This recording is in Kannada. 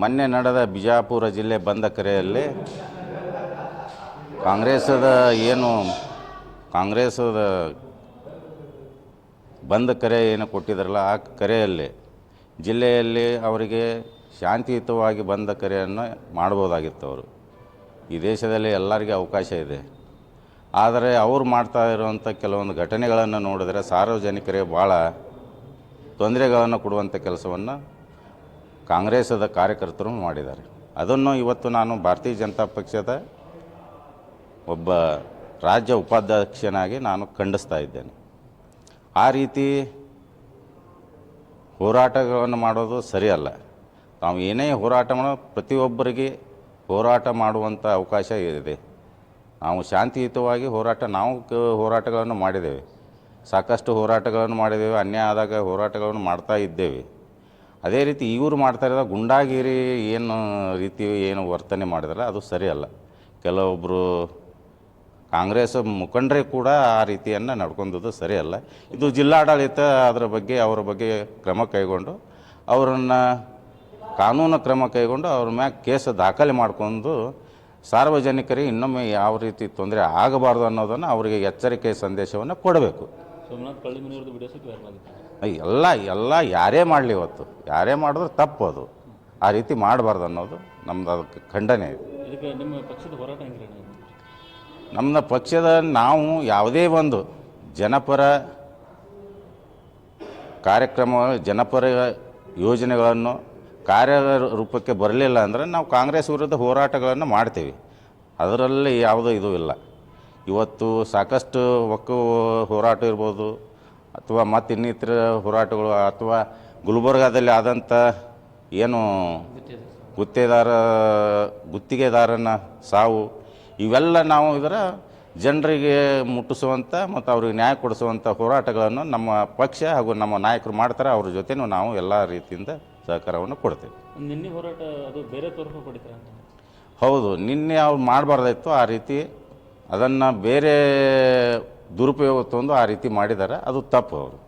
ಮೊನ್ನೆ ನಡೆದ ಬಿಜಾಪುರ ಜಿಲ್ಲೆ ಬಂದ ಕರೆಯಲ್ಲಿ ಕಾಂಗ್ರೆಸ್ಸದ ಏನು ಕಾಂಗ್ರೆಸ್ದ ಬಂದ ಕರೆ ಏನು ಕೊಟ್ಟಿದ್ರಲ್ಲ ಆ ಕರೆಯಲ್ಲಿ ಜಿಲ್ಲೆಯಲ್ಲಿ ಅವರಿಗೆ ಶಾಂತಿಯುತವಾಗಿ ಬಂದ ಕರೆಯನ್ನು ಮಾಡ್ಬೋದಾಗಿತ್ತು ಅವರು. ಈ ದೇಶದಲ್ಲಿ ಎಲ್ಲರಿಗೆ ಅವಕಾಶ ಇದೆ. ಆದರೆ ಅವ್ರು ಮಾಡ್ತಾ ಇರುವಂಥ ಕೆಲವೊಂದು ಘಟನೆಗಳನ್ನು ನೋಡಿದರೆ ಸಾರ್ವಜನಿಕರಿಗೆ ಭಾಳ ತೊಂದರೆಗಳನ್ನು ಕೊಡುವಂಥ ಕೆಲಸವನ್ನು ಕಾಂಗ್ರೆಸ್ಸದ ಕಾರ್ಯಕರ್ತರು ಮಾಡಿದ್ದಾರೆ. ಅದನ್ನು ಇವತ್ತು ನಾನು ಭಾರತೀಯ ಜನತಾ ಪಕ್ಷದ ಒಬ್ಬ ರಾಜ್ಯ ಉಪಾಧ್ಯಕ್ಷನಾಗಿ ನಾನು ಖಂಡಿಸ್ತಾ ಇದ್ದೇನೆ. ಆ ರೀತಿ ಹೋರಾಟಗಳನ್ನು ಮಾಡೋದು ಸರಿಯಲ್ಲ. ನಾವು ಏನೇ ಹೋರಾಟ ಮಾಡೋ ಪ್ರತಿಯೊಬ್ಬರಿಗೆ ಹೋರಾಟ ಮಾಡುವಂಥ ಅವಕಾಶ ಇದೆ. ನಾವು ಶಾಂತಿಯುತವಾಗಿ ಹೋರಾಟ, ನಾವು ಹೋರಾಟಗಳನ್ನು ಮಾಡಿದ್ದೇವೆ. ಸಾಕಷ್ಟು ಹೋರಾಟಗಳನ್ನು ಮಾಡಿದ್ದೇವೆ, ಅನ್ಯಾಯ ಆದಾಗ ಹೋರಾಟಗಳನ್ನು ಮಾಡ್ತಾ ಇದ್ದೇವೆ. ಅದೇ ರೀತಿ ಇವರು ಮಾಡ್ತಾ ಇರೋದ ಗುಂಡಾಗಿರಿ ಏನು ರೀತಿ ಏನು ವರ್ತನೆ ಮಾಡಿದ್ರಲ್ಲ ಅದು ಸರಿಯಲ್ಲ ಕೆಲವೊಬ್ಬರು ಕಾಂಗ್ರೆಸ್ ಮುಖಂಡರೇ ಕೂಡ ಆ ರೀತಿಯನ್ನು ನಡ್ಕೊಂಡದ್ದು ಸರಿಯಲ್ಲ ಇದು ಜಿಲ್ಲಾಡಳಿತ ಅದರ ಬಗ್ಗೆ, ಅವರ ಬಗ್ಗೆ ಕ್ರಮ ಕೈಗೊಂಡು, ಅವರನ್ನು ಕಾನೂನು ಕ್ರಮ ಕೈಗೊಂಡು ಅವ್ರ ಮ್ಯಾಗ ಕೇಸ್ ದಾಖಲೆ ಮಾಡ್ಕೊಂಡು ಸಾರ್ವಜನಿಕರಿಗೆ ಇನ್ನೊಮ್ಮೆ ಯಾವ ರೀತಿ ತೊಂದರೆ ಆಗಬಾರ್ದು ಅನ್ನೋದನ್ನು ಅವರಿಗೆ ಎಚ್ಚರಿಕೆ ಸಂದೇಶವನ್ನು ಕೊಡಬೇಕು. ಸೋಮನಾಥ್ ಕಳ್ಳಿಮನಿಯವ್ರದ್ದು ವಿಡಿಯೋ ಸಹಿತ ವೈರಲ್ ಆಗಿತ್ತು. ಎಲ್ಲ ಎಲ್ಲ ಯಾರೇ ಮಾಡಲಿ ಇವತ್ತು. ಯಾರೇ ಮಾಡಿದ್ರು ತಪ್ಪು ಅದು ಆ ರೀತಿ ಮಾಡಬಾರ್ದು ಅನ್ನೋದು ನಮ್ದು ಅದಕ್ಕೆ ಖಂಡನೆ ಇದೆ. ಇದಕ್ಕೆ ನಿಮ್ಮ ಪಕ್ಷದ ಹೋರಾಟ ನಮ್ಮ ಪಕ್ಷದ ನಾವು ಯಾವುದೇ ಒಂದು ಜನಪರ ಕಾರ್ಯಕ್ರಮ ಜನಪರ ಯೋಜನೆಗಳನ್ನು ಕಾರ್ಯ ರೂಪಕ್ಕೆ ಬರಲಿಲ್ಲ ಅಂದರೆ ನಾವು ಕಾಂಗ್ರೆಸ್ ವಿರುದ್ಧ ಹೋರಾಟಗಳನ್ನು ಮಾಡ್ತೀವಿ. ಅದರಲ್ಲಿ ಯಾವುದೂ ಇದು ಇಲ್ಲ. ಇವತ್ತು ಸಾಕಷ್ಟು ಒಕ್ಕು ಹೋರಾಟ ಇರ್ಬೋದು ಅಥವಾ ಮತ್ತು ಇನ್ನಿತರ ಹೋರಾಟಗಳು ಅಥವಾ ಗುಲ್ಬರ್ಗಾದಲ್ಲಿ ಆದಂಥ ಏನು ಗುತ್ತೇದಾರ ಗುತ್ತಿಗೆದಾರನ ಸಾವು ಇವೆಲ್ಲ ನಾವು ಇದರ ಜನರಿಗೆ ಮುಟ್ಟಿಸುವಂಥ ಮತ್ತು ಅವ್ರಿಗೆ ನ್ಯಾಯ ಕೊಡಿಸುವಂಥ ಹೋರಾಟಗಳನ್ನು ನಮ್ಮ ಪಕ್ಷ ಹಾಗೂ ನಮ್ಮ ನಾಯಕರು ಮಾಡ್ತಾರೆ. ಅವ್ರ ಜೊತೆನೂ ನಾವು ಎಲ್ಲ ರೀತಿಯಿಂದ ಸಹಕಾರವನ್ನು ಕೊಡ್ತೇವೆ. ನಿನ್ನೆ ಹೋರಾಟ ಅದು ಬೇರೆ ಪಡಿತಾರೆ ಹೌದು ನಿನ್ನೆ ಅವ್ರು ಮಾಡಬಾರ್ದಾಯ್ತು. ಆ ರೀತಿ ಅದನ್ನು ಬೇರೆ ದುರುಪಯೋಗ ತಂದು ಆ ರೀತಿ ಮಾಡಿದ್ದಾರೆ. ಅದು ತಪ್ಪು ಅವರು.